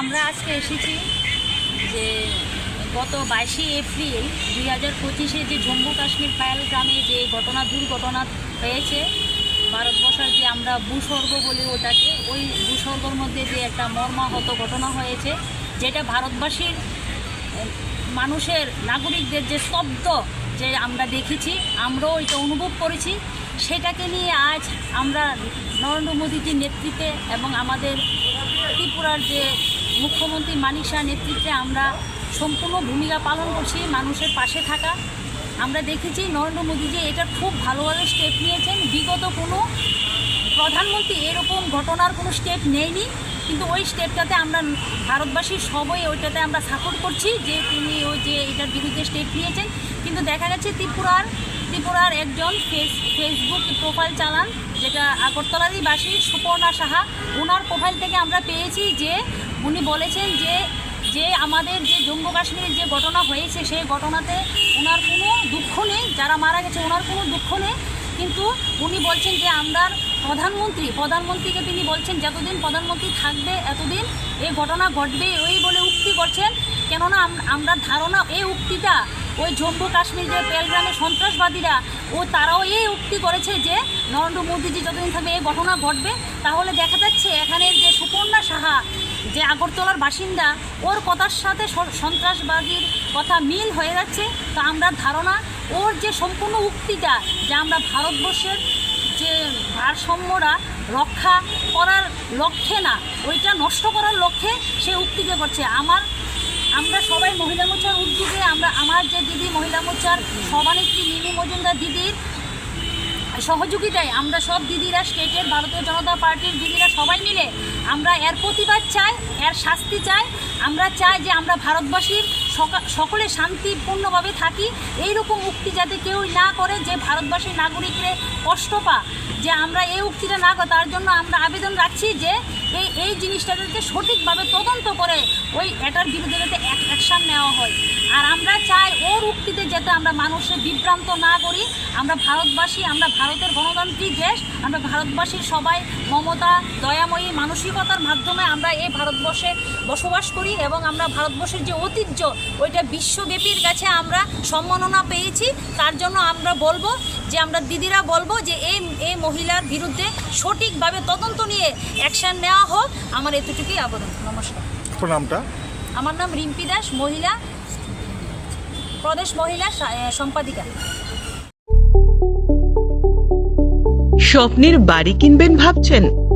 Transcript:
আমরা আজকে এসেছি যে গত বাইশে এপ্রিল দুই হাজার পঁচিশে যে জম্মু কাশ্মীর পায়াল গ্রামে যে ঘটনা, দুর্ঘটনা হয়েছে, ভারতবর্ষের যে আমরা ভূস্বর্গ বলি ওটাকে, ওই ভূস্বর্গর মধ্যে যে একটা মর্মাহত ঘটনা হয়েছে, যেটা ভারতবাসীর, মানুষের, নাগরিকদের যে শব্দ যে আমরা দেখেছি, আমরাও এটা অনুভব করেছি, সেটাকে নিয়ে আজ আমরা নরেন্দ্র মোদীজির নেতৃত্বে এবং আমাদের ত্রিপুরার যে মুখ্যমন্ত্রী মানিক শাহ নেতৃত্বে আমরা সম্পূর্ণ ভূমিকা পালন করছি মানুষের পাশে থাকা। আমরা দেখেছি নরেন্দ্র মোদী যে এটা খুব ভালোভাবে স্টেপ নিয়েছেন। বিগত কোনো প্রধানমন্ত্রী এরকম ঘটনার কোনো স্টেপ নেয়নি। কিন্তু ওই স্টেপটাতে আমরা ভারতবাসীর সবাই ওইটাতে আমরা সাপোর্ট করছি যে তিনি ওই যে এটার বিরুদ্ধে স্টেপ নিয়েছেন। কিন্তু দেখা গেছে ত্রিপুরার ত্রিপুরার একজন ফেস ফেসবুক প্রোফাইল চালান, যেটা আগরতলারই বাসী সুপর্ণা সাহা। ওনার প্রোফাইল থেকে আমরা পেয়েছি যে উনি বলেছেন যে যে আমাদের যে জম্মু কাশ্মীরের যে ঘটনা হয়েছে, সেই ঘটনাতে ওনার কোনো দুঃখ নেই, যারা মারা গেছে ওনার কোনো দুঃখ নেই। কিন্তু উনি বলছেন যে, আমরা প্রধানমন্ত্রী, প্রধানমন্ত্রীকে তিনি বলছেন, যতদিন প্রধানমন্ত্রী থাকবে, এতদিন এই ঘটনা ঘটবে ওই বলে উক্তি করছেন। কেননা আমরা ধারণা, এই উক্তিটা ওই জম্মু কাশ্মীর যে পেলগ্রামে সন্ত্রাসবাদীরা, ও তারাও এই উক্তি করেছে যে, নরেন্দ্র মোদীজি যতদিন থাকবে এই ঘটনা ঘটবে। তাহলে দেখা যাচ্ছে এখানের যে সুপর্ণা সাহা, যে আগরতলার বাসিন্দা, ওর কথার সাথে সন্ত্রাসবাদীর কথা মিল হয়ে যাচ্ছে। তো আমরা ধারণা, ওর যে সম্পূর্ণ উক্তিটা যে আমরা ভারতবর্ষের যে ভারসাম্যরা রক্ষা করার লক্ষ্যে না, ওইটা নষ্ট করার লক্ষ্যে সে উক্তিকে করছে। আমার আমরা সবাই মহিলা মোর্চার উদ্যোগে, আমরা আমার যে দিদি মহিলা মোর্চার সভানেত্রী মিনি মজুমদার দিদির সহযোগিতায় আমরা সব দিদিরা, স্টেটের ভারতীয় জনতা পার্টির দিদিরা সবাই মিলে আমরা এর প্রতিবাদ চাই, এর শাস্তি চাই। আমরা চাই যে আমরা ভারতবাসীর সকা- সকলে শান্তিপূর্ণভাবে থাকি। এইরকম উক্তি যাতে কেউ না করে, যে ভারতবাসীর নাগরিকরে কষ্ট পা যে আমরা এই উক্তিটা না করি, তার জন্য আমরা আবেদন রাখছি যে এই এই জিনিসটা যাতে সঠিকভাবে তদন্ত করে ওই এটার বিরুদ্ধে যাতে অ্যাকশান নেওয়া হয়। আর আমরা চাই ওর উক্তিতে যাতে আমরা মানুষের বিভ্রান্ত না করি। আমরা ভারতবাসী, আমরা ভারতের গণতান্ত্রিক দেশ, আমরা ভারতবাসীর সবাই মমতা, দয়াময়ী মানসিকতার মাধ্যমে আমরা এই ভারতবর্ষে বসবাস করি এবং আমরা ভারতবর্ষের যে ঐতিহ্য ওইটা বিশ্বব্যাপীর কাছে আমরা সম্মাননা পেয়েছি। তার জন্য আমরা বলব যে আমরা দিদিরা বলব যে এই এই মহিলার বিরুদ্ধে সঠিকভাবে তদন্ত নিয়ে অ্যাকশন নেওয়া হোক। আমার এতটুকুই আবেদন। নমস্কার। নামটা? আমার নাম রিম্পি দাস মহিলা প্রদেশ মহিলা সা- সম্পাদিকা। স্বপ্নের বাড়ি কিনবেন ভাবছেন?